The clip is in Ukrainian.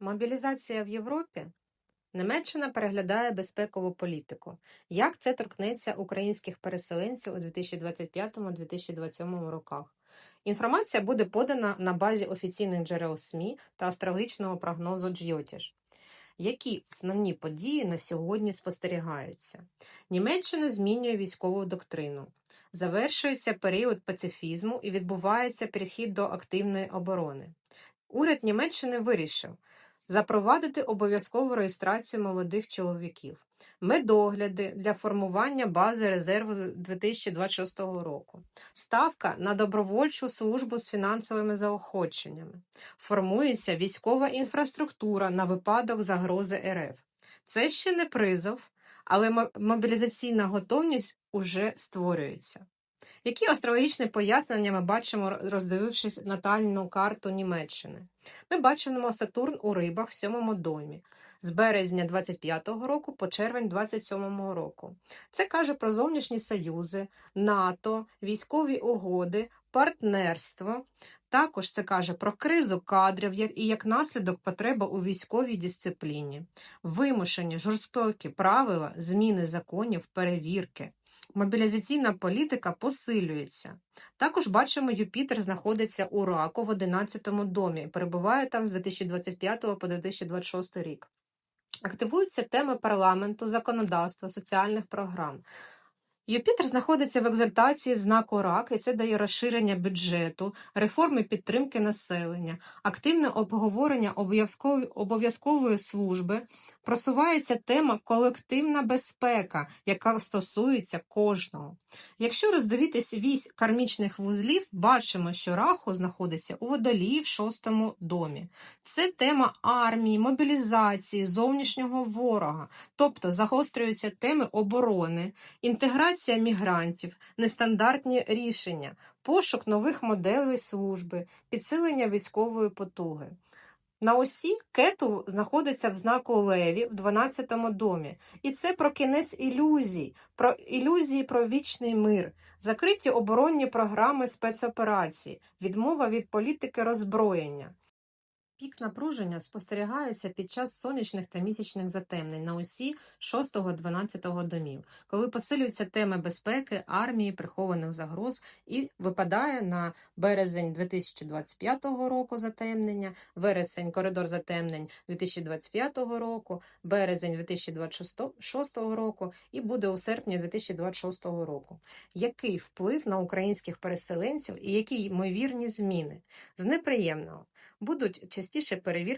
Мобілізація в Європі. Німеччина переглядає безпекову політику. Як це торкнеться українських переселенців у 2025-2027 роках? Інформація буде подана на базі офіційних джерел СМІ та астрологічного прогнозу Джйотіш. Які основні події на сьогодні спостерігаються? Німеччина змінює військову доктрину. Завершується період пацифізму і відбувається перехід до активної оборони. Уряд Німеччини вирішив запровадити обов'язкову реєстрацію молодих чоловіків, медогляди для формування бази резерву 2026 року, ставка на добровольчу службу з фінансовими заохоченнями, формується військова інфраструктура на випадок загрози РФ. Це ще не призов, але мобілізаційна готовність уже створюється. Які астрологічні пояснення ми бачимо, роздивившись натальну карту Німеччини? Ми бачимо Сатурн у рибах в сьомому домі з березня 25-го року по червень 27-го року. Це каже про зовнішні союзи, НАТО, військові угоди, партнерство. Також це каже про кризу кадрів і як наслідок потреба у військовій дисципліні, вимушені жорстокі правила, зміни законів, перевірки. Мобілізаційна політика посилюється. Також бачимо, Юпітер знаходиться у раку в 11 домі, перебуває там з 2025 по 2026 рік. Активуються теми парламенту, законодавства, соціальних програм. Юпітер знаходиться в екзальтації в знаку рак, і це дає розширення бюджету, реформи підтримки населення, активне обговорення обов'язкової, служби. Просувається тема колективна безпека, яка стосується кожного. Якщо роздивитись вісь кармічних вузлів, бачимо, що Раху знаходиться у водолії в шостому домі. Це тема армії, мобілізації, зовнішнього ворога, тобто загострюються теми оборони, інтеграція мігрантів, нестандартні рішення, пошук нових моделей служби, підсилення військової потуги. На осі кету знаходиться в знаку Леві в 12-му домі. І це про кінець ілюзій, про ілюзії про вічний мир, закриті оборонні програми спецоперацій, відмова від політики роззброєння. Пік напруження спостерігається під час сонячних та місячних затемнень на осі 6-12 домів, коли посилюються теми безпеки, армії, прихованих загроз і випадає на березень 2025 року затемнення, вересень коридор затемнень 2025 року, березень 2026 року і буде у серпні 2026 року. Який вплив на українських переселенців і які ймовірні зміни? З неприємного будуть частіше перевірки